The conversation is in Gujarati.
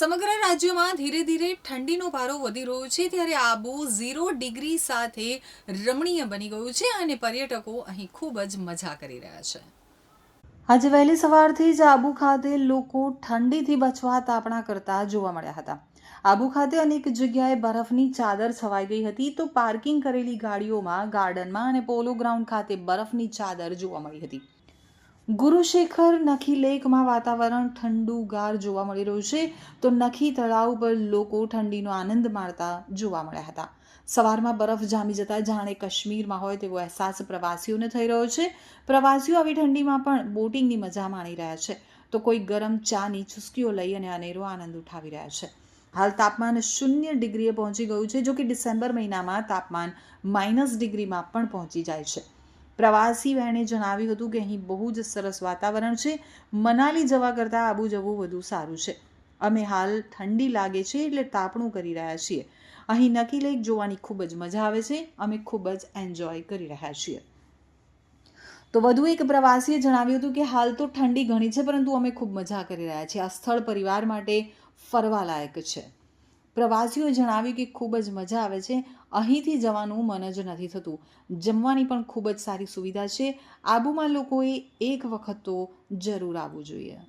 સમગ્ર રાજ્યમાં ધીરે ધીરે ઠંડીનો પારો વધી રહ્યો છે ત્યારે આબુ ઝીરો ડિગ્રી સાથે રમણીય બની ગયું છે અને પર્યટકો અહીં ખૂબ જ મજા કરી રહ્યા છે. આજે વહેલી સવારથી જ આબુ ખાતે લોકો ઠંડીથી બચવા તાપણા કરતા જોવા મળ્યા હતા. આબુ ખાતે અનેક જગ્યાએ બરફની ચાદર છવાઈ ગઈ હતી તો પાર્કિંગ કરેલી ગાડીઓમાં ગાર્ડનમાં અને પોલો ગ્રાઉન્ડ ખાતે બરફની ચાદર જોવા મળી હતી. ગુરુશેખર નખી લેકમાં વાતાવરણ ઠંડુગાર જોવા મળી રહ્યું છે. તો નખી તળાવ પર લોકો ઠંડીનો આનંદ માણતા જોવા મળ્યા હતા. સવારમાં બરફ જામી જતા જાણે કાશ્મીરમાં હોય તેવો અહેસાસ પ્રવાસીઓને થઈ રહ્યો છે. પ્રવાસીઓ આવી ઠંડીમાં પણ બોટિંગની મજા માણી રહ્યા છે. તો કોઈ ગરમ ચાની ચુસ્કીઓ લઈ અને અનેરો આનંદ ઉઠાવી રહ્યા છે. હાલ તાપમાન શૂન્ય ડિગ્રીએ પહોંચી ગયું છે, જો કે ડિસેમ્બર મહિનામાં તાપમાન માઇનસ ડિગ્રીમાં પણ પહોંચી જાય છે. પ્રવાસી બહેણે જણાવ્યું હતું કે અહીં બહુ જ સરસ વાતાવરણ છે. મનાલી જવા કરતાં આબુ જવું વધુ સારું છે. અમે હાલ ઠંડી લાગે છે એટલે તાપણું કરી રહ્યા છીએ. અહીં નકી લેક જોવાની ખૂબ જ મજા આવે છે. અમે ખૂબ જ એન્જોય કરી રહ્યા છીએ. તો વધુ એક પ્રવાસીએ જણાવ્યું હતું કે હાલ તો ઠંડી ઘણી છે, પરંતુ અમે ખૂબ મજા કરી રહ્યા છીએ. આ સ્થળ પરિવાર માટે ફરવા લાયક છે. પ્રવાસીઓએ જણાવ્યું કે ખૂબ જ મજા આવે છે. અહીંથી જવાનું મન જ નથી થતું. જમવાની પણ ખૂબ જ સારી સુવિધા છે. આબુમાં લોકોએ એક વખત તો જરૂર આવવું જોઈએ.